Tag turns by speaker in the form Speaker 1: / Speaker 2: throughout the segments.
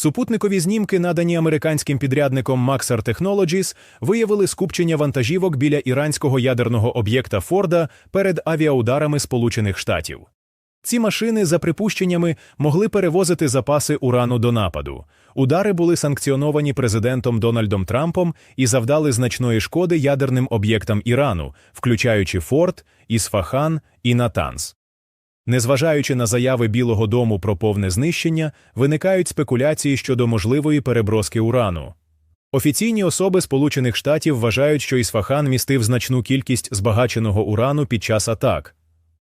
Speaker 1: Супутникові знімки, надані американським підрядником Maxar Technologies, виявили скупчення вантажівок біля іранського ядерного об'єкта Форда перед авіаударами Сполучених Штатів. Ці машини, за припущеннями, могли перевозити запаси урану до нападу. Удари були санкціоновані президентом Дональдом Трампом і завдали значної шкоди ядерним об'єктам Ірану, включаючи Форд, Ісфахан і Натанс. Незважаючи на заяви Білого дому про повне знищення, виникають спекуляції щодо можливої переброски урану. Офіційні особи Сполучених Штатів вважають, що Ісфахан містив значну кількість збагаченого урану під час атак.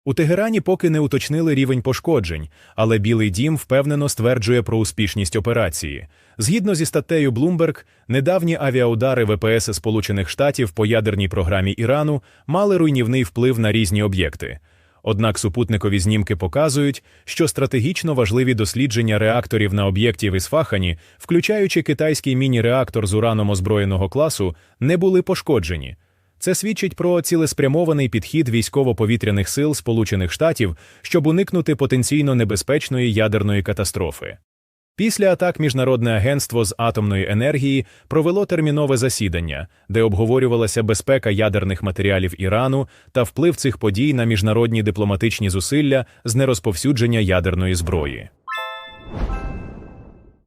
Speaker 1: У Тегерані поки не уточнили рівень пошкоджень, але Білий дім впевнено стверджує про успішність операції. Згідно зі статтею Bloomberg, недавні авіаудари ВПС Сполучених Штатів по ядерній програмі Ірану мали руйнівний вплив на різні об'єкти. Однак супутникові знімки показують, що стратегічно важливі дослідження реакторів на об'єкті в Ісфахані, включаючи китайський міні-реактор з ураном озброєного класу, не були пошкоджені. Це свідчить про цілеспрямований підхід військово-повітряних сил Сполучених Штатів, щоб уникнути потенційно небезпечної ядерної катастрофи. Після атак Міжнародне агентство з атомної енергії провело термінове засідання, де обговорювалася безпека ядерних матеріалів Ірану та вплив цих подій на міжнародні дипломатичні зусилля з нерозповсюдження ядерної зброї.